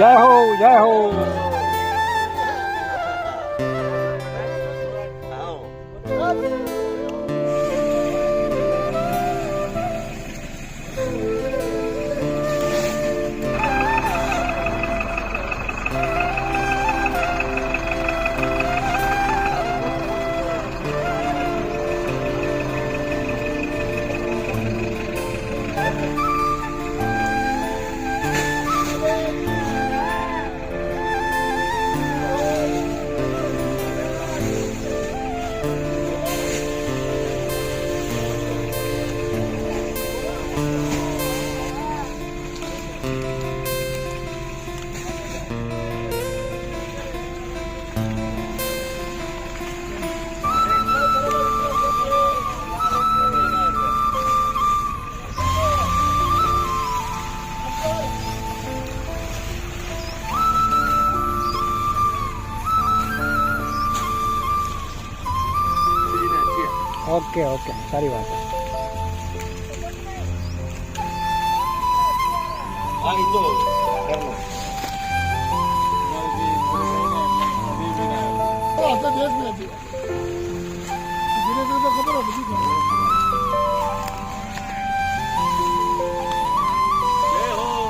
જય હો okay okay. સારી વાત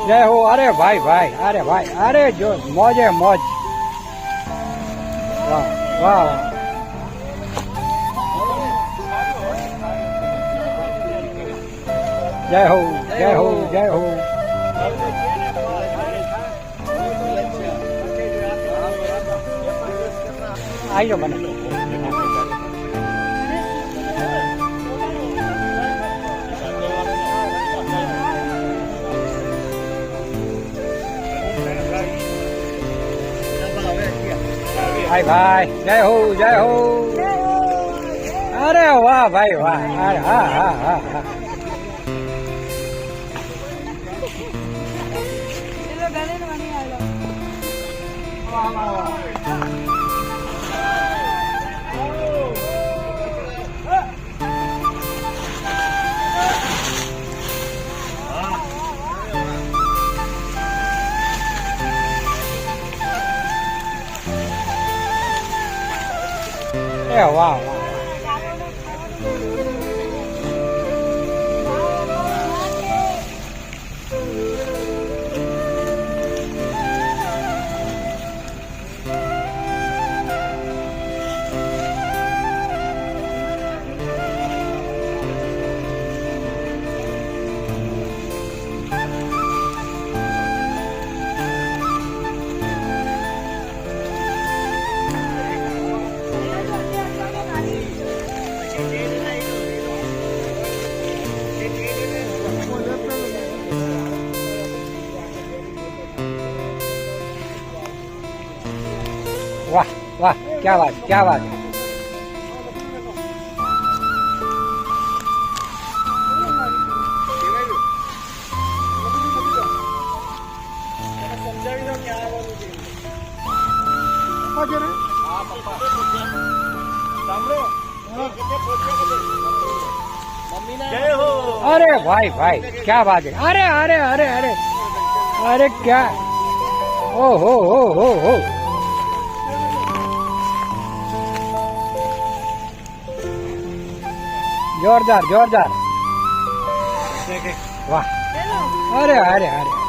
જય હો. અરે ભાઈ ભાઈ અરે ભાઈ અરે જો મોજે મોજ. વાહ વાહ. વાહ જય હો જય હો જય હો આવી જાઓ મને ભાઈ ભાઈ જય હો જય હો અરે વાહ ભાઈ વાહ અરે હા હા હા હા वाह વાહ क्या बात વાત ક્યાં વાત અરે ભાઈ ભાઈ ક્યાં વાત અરે અરે અરે અરે અરે ક્યાં ઓહો હો હો હો જોરદાર જોરદાર. વાહ. અરે અરે અરે.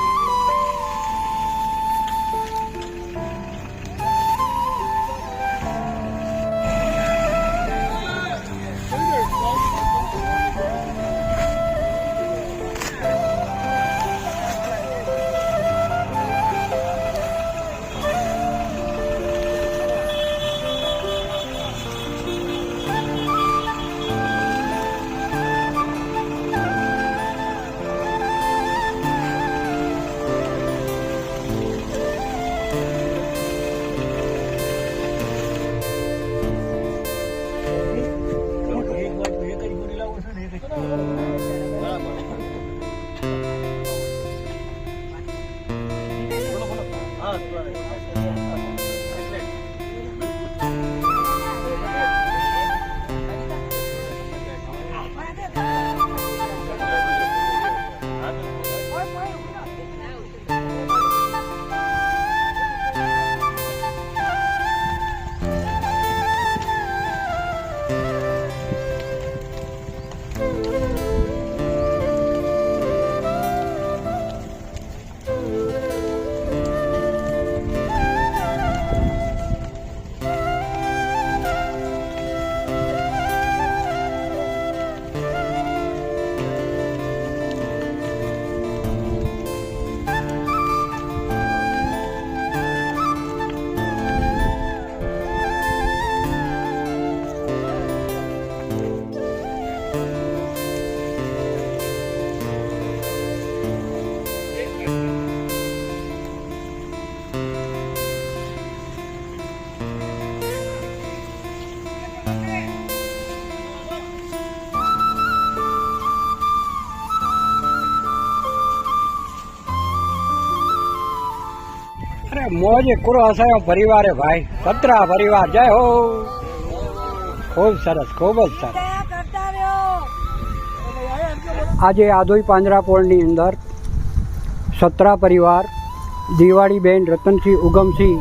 મોજ કુરો હસાયો પરિવારે ભાઈ. સત્રા પરિવાર, જય હો. ખૂબ સરસ, ખૂબ જ સરસ. આજે આધોઈ પાંજરાપોળની અંદર સત્રા પરિવાર દિવાળીબેન રતનસિંહ, ઉગમસિંહ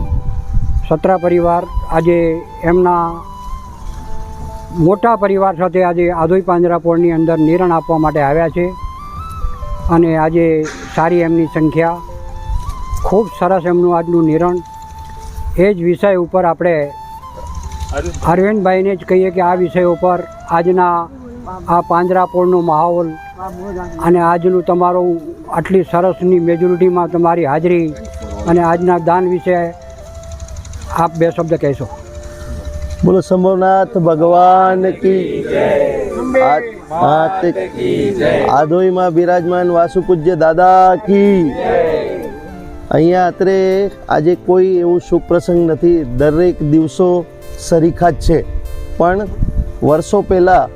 સત્રા પરિવાર, આજે એમના મોટા પરિવાર સાથે આજે આધોઈ પાંજરાપોળની અંદર નિરણ આપવા માટે આવ્યા છે. અને આજે સારી એમની સંખ્યા ખૂબ સરસ એમનું આજનું નિરણ. એ જ વિષય ઉપર આપણે અરવિંદભાઈને જ કહીએ કે આ વિષય ઉપર આજના આ પાંજરાપોળનો માહોલ અને આજનું તમારું આટલી સરસની મેજોરિટીમાં તમારી હાજરી અને આજના દાન વિશે આપ બે શબ્દ કહેશો. બોલો શંભવનાથ ભગવાન કી આ- આ તે- આધોઈમાં બિરાજમાન વાસુ પૂજ્ય દાદા કી અહીંયા અત્રે આજે કોઈ એવું શુભ પ્રસંગ નથી. દરેક દિવસો સરીખા જ છે. પણ વર્ષો પહેલાં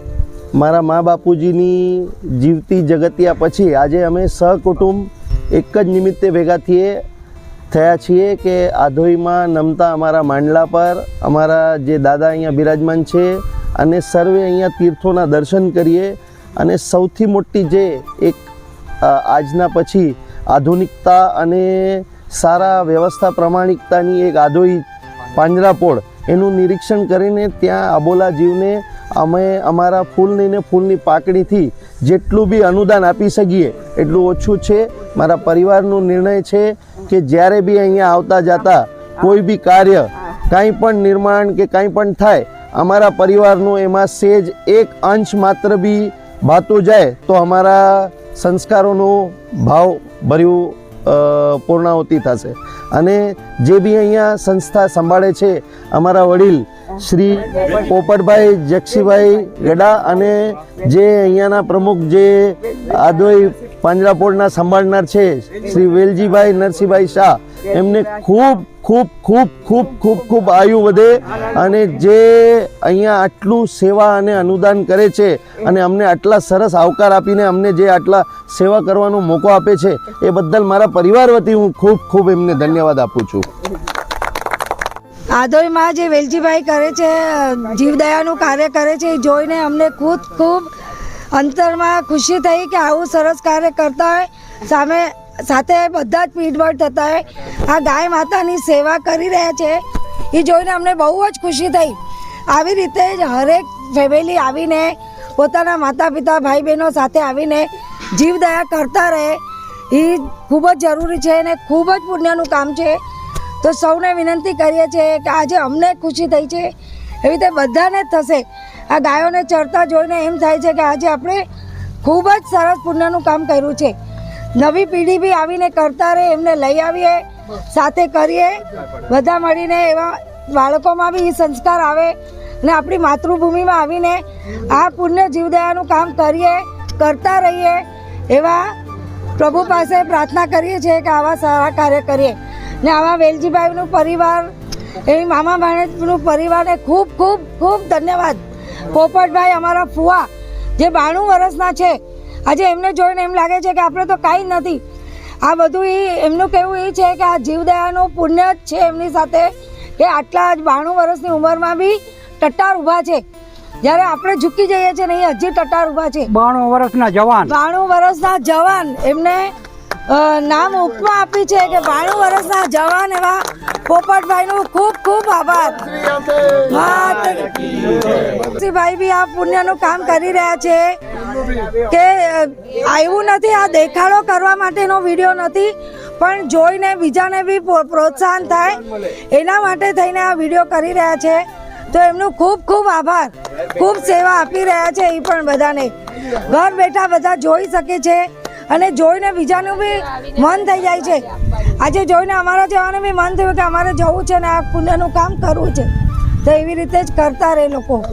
મારા મા બાપુજીની જીવતી જગતિયા પછી આજે અમે સહકુટુંબ એક જ નિમિત્તે ભેગા થઈએ થયા છીએ કે આધોઈમાં નમતા અમારા માંડલા પર, અમારા જે દાદા અહીંયા બિરાજમાન છે અને સર્વે અહીંયા તીર્થોના દર્શન કરીએ અને સૌથી મોટી જે એક આજના પછી આધુનિકતા અને સારા વ્યવસ્થા પ્રમાણિકતાની એક આધોઈ પાંજરાપોળ એનું નિરીક્ષણ કરીને ત્યાં અબોલા જીવને અમે અમારા ફૂલની ને ફૂલની પાકડીથી જેટલું બી અનુદાન આપી શકીએ એટલું ઓછું છે. મારા પરિવારનો નિર્ણય છે કે જ્યારે બી અહીંયા આવતા જતા કોઈ બી કાર્ય કાંઈ પણ નિર્માણ કે કાંઈ પણ થાય, અમારા પરિવારનું એમાં સેજ એક અંશ માત્ર બી ભાતું જાય તો અમારા સંસ્કારોનો ભાવ ભર્યું પૂર્ણાવતી થશે. અને જે બી અહીંયા સંસ્થા સંભાળે છે, અમારા વડીલ શ્રી પોપટભાઈ જક્ષીભાઈ ગડા અને જે અહીંયાના પ્રમુખ જે આદોઈ પાંજરાપોળના સંભાળનાર છે, શ્રી વેલજીભાઈ નરસિંહભાઈ શાહ એમને ખૂબ ખૂબ ખૂબ ખૂબ ખૂબ ખૂબ આયુ વધે અને જે અહીંયા આટલું સેવા અને અનુદાન કરે છે અને અમને આટલા સરસ આવકાર આપીને અમને જે આટલા સેવા કરવાનો મોકો આપે છે, એ બદલ મારા પરિવાર વતી હું ખૂબ ખૂબ એમને ધન્યવાદ આપું છું. આધોઈમાં જે વેલજીભાઈ કરે છે, જીવદયાનું કાર્ય કરે છે, એ જોઈને અમને ખૂબ ખૂબ અંતરમાં ખુશી થઈ કે આવું સરસ કાર્ય કરતા હોય. સામે સાથે બધા જ પીઠબળ થતા આ ગાય માતાની સેવા કરી રહ્યા છે. એ જોઈને અમને બહુ જ ખુશી થઈ. આવી રીતે જ હરેક ફેમિલી આવીને પોતાના માતા પિતા ભાઈ બહેનો સાથે આવીને જીવદયા કરતા રહે. એ ખૂબ જ જરૂરી છે અને ખૂબ જ પુણ્યનું કામ છે. તો સૌને વિનંતી કરીએ છીએ કે આજે અમને ખુશી થઈ છે. એવી રીતે બધાને જ થશે. આ ગાયોને ચરતા જોઈને એમ થાય છે કે આજે આપણે ખૂબ જ સરસ પુણ્યનું કામ કર્યું છે. નવી પેઢી બી આવીને કરતા રહે, એમને લઈ આવીએ, સાથે કરીએ, બધા મળીને એવા બાળકોમાં બી એ સંસ્કાર આવે ને આપણી માતૃભૂમિમાં આવીને આ પુણ્ય જીવદયાનું કામ કરીએ, કરતા રહીએ, એવા પ્રભુ પાસે પ્રાર્થના કરીએ છીએ કે આવા સારા કાર્ય કરીએ. ને આવા વેલજીભાઈનું પરિવાર, એવી મામા ભાણેજનું પરિવારને ખૂબ ખૂબ ખૂબ ધન્યવાદ. પોપટભાઈ અમારા ફુવા, જે બાણું વર્ષના છે આજે એમને જોઈને એમ લાગે છે કે આપણે તો કાંઈ નથી. આ બધું એ એમનું કહેવું એ છે કે આ જીવદયાનું પુણ્ય જ છે એમની સાથે કે આટલા જ બાણું વર્ષની ઉંમરમાં બી ટટ્ટાર ઊભા છે. જ્યારે આપણે ઝૂકી જઈએ છીએ ને એ હજી ટટ્ટાર ઊભા છે. બાણું વર્ષના જવાન. બાણું વર્ષના જવાન એમને નામ ઉપમા આપી છે કે બાણું વર્ષના જવાન એવા પોપટભાઈનું ખૂબ ખૂબ આભાર. ભાઈ બી આ પુણ્યનું કામ કરી રહ્યા છે. કે આવ્યું નથી, આ દેખાડો કરવા માટેનો વીડિયો નથી, પણ જોઈને બીજાને બી પ્રો- પ્રોત્સાહન થાય, એના માટે થઈને આ વીડિયો કરી રહ્યા છે. તો એમનું ખૂબ ખૂબ આભાર. ખૂબ સેવા આપી રહ્યા છે એ પણ બધાને. ઘર બેઠા બધા જોઈ શકે છે અને જોઈને બીજાનું બી મન થઈ જાય છે. આજે જોઈને અમારા જવાનું બી મન થયું કે અમારે જવું છે ને આ પુણ્યનું કામ કરવું છે. તો એવી રીતે જ કરતા રહે લોકો.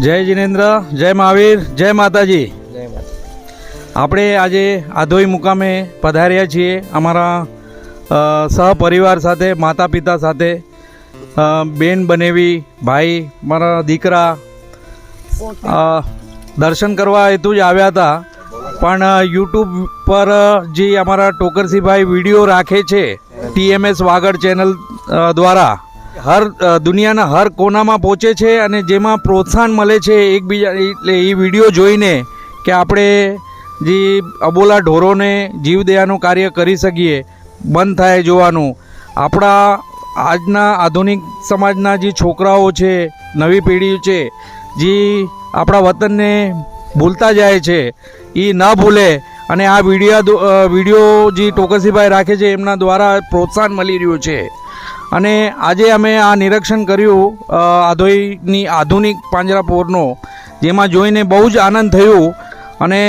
જય જિનેન્દ્ર જય મહાવીર જય માતાજી. આપણે આજે આધોઈ મુકામે પધાર્યા છીએ અમારા સહપરિવાર સાથે માતા પિતા સાથે બેન બનેવી ભાઈ મારા દીકરા દર્શન કરવા હેતુ જ આવ્યા હતા. પણ યુટ્યુબ પર જે અમારા ટોકરસીભાઈ વીડિયો રાખે છે ટીએમએસ વાગડ ચેનલ દ્વારા. હર દુનિયાના હર કોનામાં પહોંચે છે અને જેમાં પ્રોત્સાહન મળે છે એકબીજા, એટલે એ વીડિયો જોઈને કે આપણે જે અબોલા ઢોરોને જીવદયાનું કાર્ય કરી શકીએ, બંધ થાય જોવાનું. આપણા આજના આધુનિક સમાજના જે છોકરાઓ છે, નવી પેઢી છે, જે આપણા વતનને ભૂલતા જાય છે, એ ન ભૂલે અને આ વીડિયો વીડિયો જે ટોકસીભાઈ રાખે છે, એમના દ્વારા પ્રોત્સાહન મળી રહ્યું છે. અને આજે અમે આ નિરીક્ષણ કર્યું આધોઈની આધુનિક પાંજરાપોરનો જેમાં જોઈને બહુ જ આનંદ થયો. અને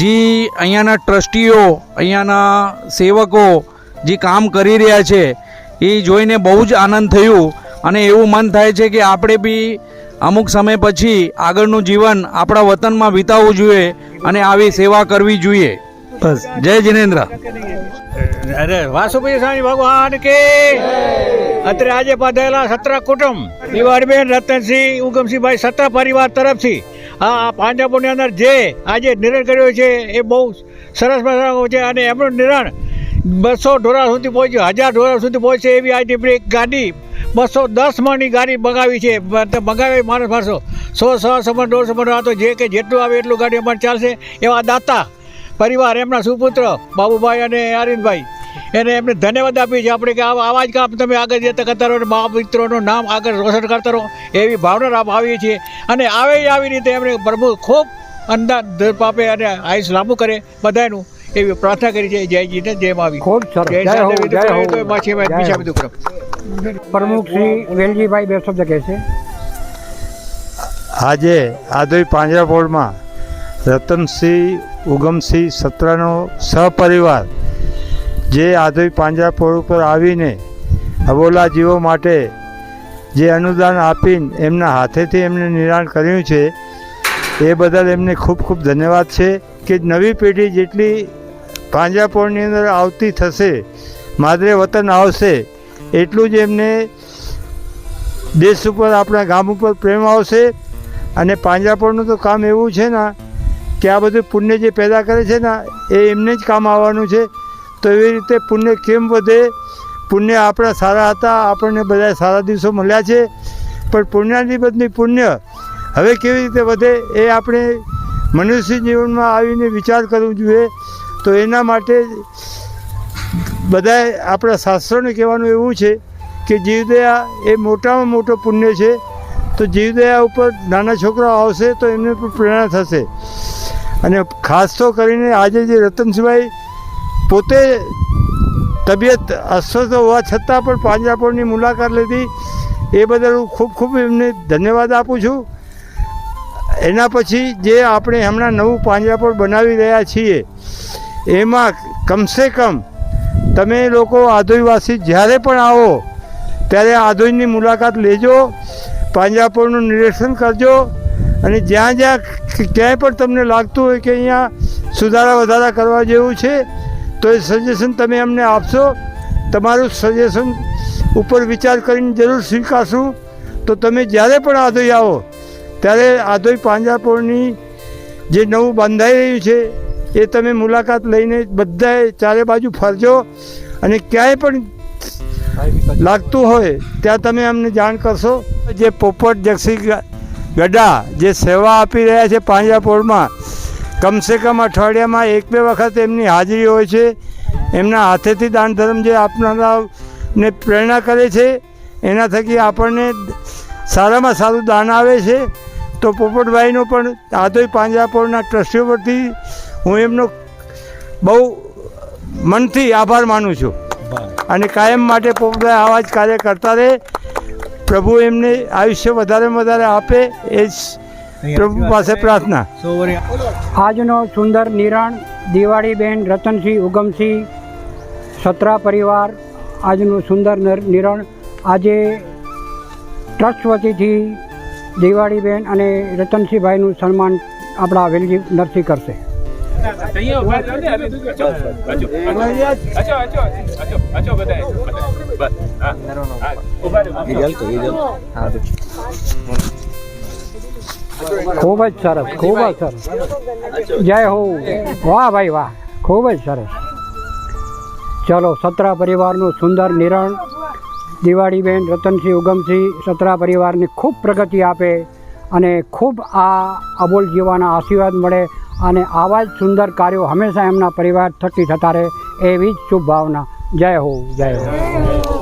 જે અહીંયાના ટ્રસ્ટીઓ, અહીંયાના સેવકો જે કામ કરી રહ્યા છે, એ જોઈને બહુ જ આનંદ થયું. અને એવું મન થાય છે કે આપણે બી અમુક સમય પછી આગળનું જીવન આપણા વતનમાં વિતાવવું જોઈએ અને આવી સેવા કરવી જોઈએ. બસ જય જિનેન્દ્ર અરે વાસુભાઈ સ્વામી ભગવાન કે અત્યારે આજે પધારેલા સત્ર કુટુંબ દિવાળીબેન રતનસિંહ ઉગમસિંહભાઈ સત્ર પરિવાર તરફથી આ પાંજાપુરની અંદર જે આજે નિર્ણય કર્યો છે એ બહુ સરસ મજાનો છે અને એમનું નિર્ણય બસો ઢોરા સુધી પહોંચ્યું હજાર ઢોરા સુધી પહોંચે એવી આજે એક ગાડી બસો દસ મણની ગાડી મંગાવી છે મંગાવી માણસ માણસો સો સો મણ દોઢસો મણ આ તો જે કે જેટલું આવે એટલું ગાડી અમારે ચાલશે એવા દાતા પરિવાર એમના સુપુત્ર બાબુભાઈ અને આરિંદભાઈ એને એમને ધન્યવાદ આપીએ છીએ આપણે કે આવા આવા જ કામ તમે આગળ જતા કરતા રહો અને મા મિત્રોનું નામ આગળ રોશન કરતા રહો એવી ભાવના આપ આવીએ છીએ. અને આવે આવી રીતે એમણે પ્રભુ ખૂબ અંદાજ ધર્પ આપે અને આયુષ લાંબુ કરે બધાનું એવી પ્રાર્થના કરી છે. જય જીને જય માવી ખૂબ સરસ. જય જય હો સાધુ જય હો. વિદુર માછી જય બીજા હો. બધું કરો. પ્રમુખ શ્રી વેલજીભાઈ બે શબ્દ કહેશે આજે આદોઈ પાંજરાપોળમાં રતનસિંહ ઉગમસિંહ સત્રનો સહપરિવાર જે આધોઈ પાંજરાપોળ ઉપર આવીને અબોલા જીવો માટે જે અનુદાન આપીને એમના હાથેથી એમને નિરાણ કર્યું છે, એ બદલ એમને ખૂબ ખૂબ ધન્યવાદ છે કે નવી પેઢી જેટલી પાંજરાપોળની અંદર આવતી થશે, માદરે વતન આવશે, એટલું જ એમને દેશ ઉપર, આપણા ગામ ઉપર પ્રેમ આવશે અને પાંજરાપોળનું તો કામ એવું છે ને કે આ બધું પુણ્ય જે પેદા કરે છે ને, એ એમને જ કામ આવવાનું છે. તો એવી રીતે પુણ્ય કેમ વધે? પુણ્ય આપણા સારા હતા, આપણને બધા સારા દિવસો મળ્યા છે. પણ પુણ્યાની બદલી પુણ્ય હવે કેવી રીતે વધે એ આપણે મનુષ્ય જીવનમાં આવીને વિચાર કરવો જોઈએ. તો એના માટે બધાએ આપણા શાસ્ત્રોને કહેવાનું એવું છે કે જીવદયા એ મોટામાં મોટો પુણ્ય છે. તો જીવદયા ઉપર નાના છોકરાઓ આવશે તો એમને પણ પ્રેરણા થશે. અને ખાસ તો કરીને આજે જે રતનસિંહભાઈ પોતે તબિયત અસ્વસ્થ હોવા છતાં પણ પાંજરાપોળની મુલાકાત લીધી. એ બદલ હું ખૂબ ખૂબ એમને ધન્યવાદ આપું છું. એના પછી જે આપણે હમણાં નવું પાંજરાપોળ બનાવી રહ્યા છીએ, એમાં કમસે કમ તમે લોકો આધોઈવાસી જ્યારે પણ આવો, ત્યારે આધોઈની મુલાકાત લેજો, પાંજરાપોળનું નિરીક્ષણ કરજો અને જ્યાં જ્યાં ક્યાંય પણ તમને લાગતું હોય કે અહીંયા સુધારા વધારા કરવા જેવું છે, તો એ સજેશન તમે અમને આપશો. તમારું સજેશન ઉપર વિચાર કરીને જરૂર સ્વીકારશું. તો તમે જ્યારે પણ આધોઈ આવો, ત્યારે આધોઈ પાંજરાપોળની જે નવું બાંધાઈ રહ્યું છે, એ તમે મુલાકાત લઈને બધાએ ચારે બાજુ ફરજો. અને ક્યાંય પણ લાગતું હોય, ત્યાં તમે અમને જાણ કરશો. જે પોપટ જક્ષી ગડા જે સેવા આપી રહ્યા છે પાંજરાપોળમાં કમસે કમ અઠવાડિયામાં એક બે વખત એમની હાજરી હોય છે. એમના હાથેથી દાન ધર્મ જે આપનારાને પ્રેરણા કરે છે એના થકી આપણને સારામાં સારું દાન આવે છે. તો પોપટભાઈનો પણ આદોઈ પાંજરાપોળના ટ્રસ્ટીઓ પરથી હું એમનો બહુ મનથી આભાર માનું છું. અને કાયમ માટે પોપટભાઈ આવા જ કાર્ય કરતા રહે. પ્રભુ એમને આયુષ્ય વધારે વધારે આપે એ જ પ્રભુ પાસે પ્રાર્થના. આજનો સુંદર નિરણ દિવાળીબેન રતનસિંહ ઉગમસિંહ સત્રા પરિવાર આજનું સુંદર નિરણ આજે ટ્રસ્ટ વતીથી દિવાળીબેન અને રતનસિંહભાઈનું સન્માન આપણા વેલજી નરસિંહ કરશે. ખૂબ જ સરસ, ખૂબ જ સરસ. જય હો. વાહ ભાઈ વાહ, ખૂબ જ સરસ. ચલો, સતરા પરિવારનું સુંદર નિરણ. દિવાળીબેન, રતનસિંહ, ઉગમસિંહ સતરા પરિવારની ખૂબ પ્રગતિ આપે અને ખૂબ આ અબોલ જીવાના આશીર્વાદ મળે. અને આવા જ સુંદર કાર્યો હંમેશા એમના પરિવાર થકી થતા રહે એવી જ શુભ ભાવના જય હો જય હો.